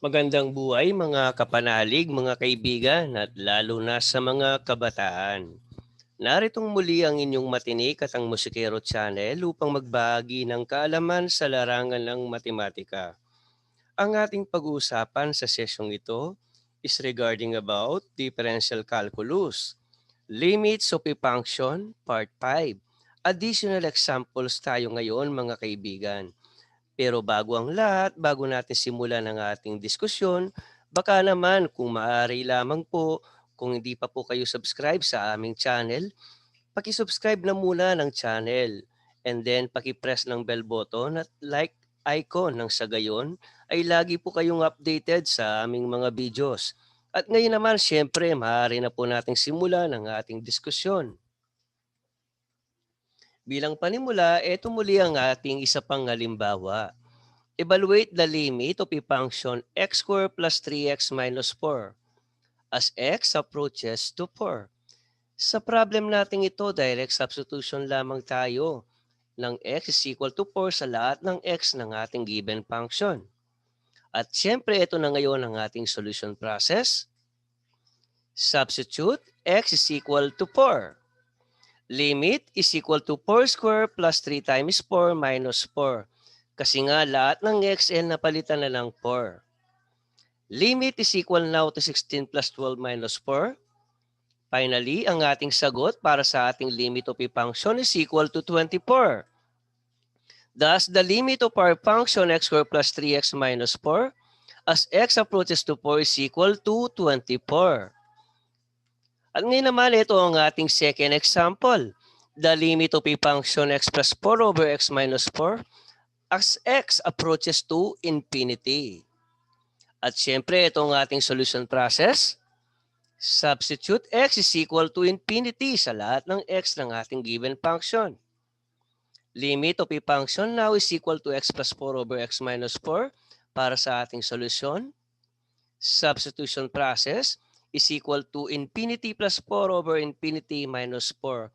Magandang buhay mga kapanalig, mga kaibigan at lalo na sa mga kabataan. Naritong muli ang inyong matinik at ang Musikero Channel upang magbahagi ng kaalaman sa larangan ng matematika. Ang ating pag-uusapan sa sesyong ito is regarding about differential calculus, limits of a function, part 5. Additional examples tayo ngayon mga kaibigan. Pero bago ang lahat, bago natin simulan ang ating diskusyon, baka naman kung maaari lamang po, kung hindi pa po kayo subscribe sa aming channel, paki-subscribe na muna ng channel and then paki-press ng bell button at like icon ng sa gayon ay lagi po kayong updated sa aming mga videos. At ngayon naman, syempre, maaari na po nating simulan ang ating diskusyon. Bilang panimula, ito muli ang ating isa pang halimbawa. Evaluate the limit of a function x squared plus 3x minus 4 as x approaches to 4. Sa problem natin ito, direct substitution lamang tayo ng x is equal to 4 sa lahat ng x ng ating given function. At siyempre, ito na ngayon ang ating solution process. Substitute x is equal to 4. Limit is equal to 4 square plus 3 times 4 minus 4. Kasi nga lahat ng xl napalitan na ng 4. Limit is equal now to 16 plus 12 minus 4. Finally, ang ating sagot para sa ating limit of a function is equal to 24. Thus, the limit of our function x squared plus 3x minus 4 as x approaches to 4 is equal to 24. At ngayon naman, ito ang ating second example. The limit of a function x plus 4 over x minus 4 as x approaches to infinity. At syempre, ito ang ating solution process. Substitute x is equal to infinity sa lahat ng x ng ating given function. Limit of a function now is equal to x plus 4 over x minus 4 para sa ating solusyon. Substitution process is equal to infinity plus 4 over infinity minus 4.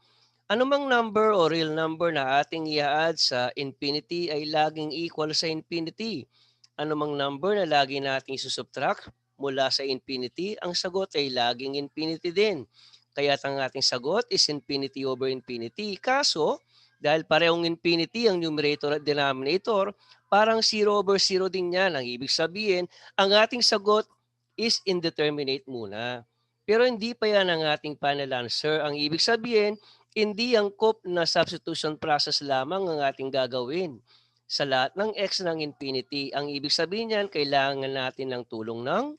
Ano mang number o real number na ating i-add sa infinity ay laging equal sa infinity. Ano mang number na lagi nating susubtract mula sa infinity, ang sagot ay laging infinity din. Kaya ang ating sagot is infinity over infinity. Kaso, dahil parehong infinity ang numerator at denominator, parang 0 over 0 din yan. Ang ibig sabihin, ang ating sagot is indeterminate muna. Pero hindi pa yan ang ating final answer. Ang ibig sabihin, hindi ang COP na substitution process lamang ang ating gagawin. Sa lahat ng x ng infinity, ang ibig sabihin niyan, kailangan natin ng tulong ng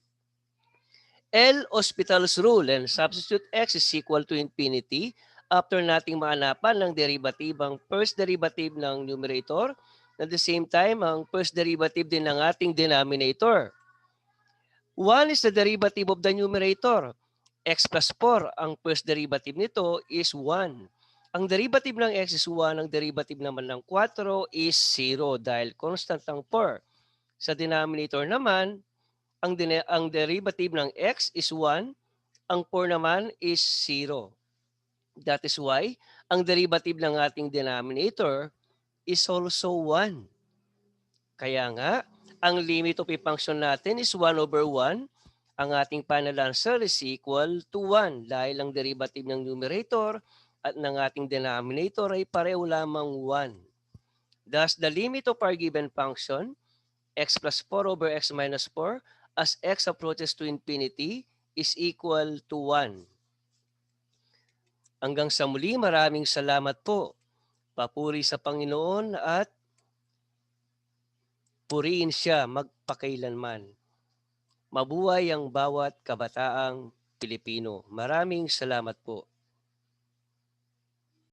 L Hospital's rule and substitute x is equal to infinity after nating maanapan ng derivative ang first derivative ng numerator at the same time ang first derivative din ng ating denominator. 1 is the derivative of the numerator. x plus 4, ang first derivative nito is 1. Ang derivative ng x is 1, ang derivative naman ng 4 is 0 dahil constant ang 4. Sa denominator naman, ang, ang derivative ng x is 1, ang 4 naman is 0. That is why ang derivative ng ating denominator is also 1. Kaya nga, ang limit of function natin is 1 over 1. Ang ating final answer is equal to 1 dahil ang derivative ng numerator at ng ating denominator ay pareho lamang 1. Thus, the limit of our given function, x plus 4 over x minus 4, as x approaches to infinity, is equal to 1. Hanggang sa muli, maraming salamat po. Papuri sa Panginoon at puriin siya magpakailanman. Mabuhay ang bawat kabataang Pilipino. Maraming salamat po.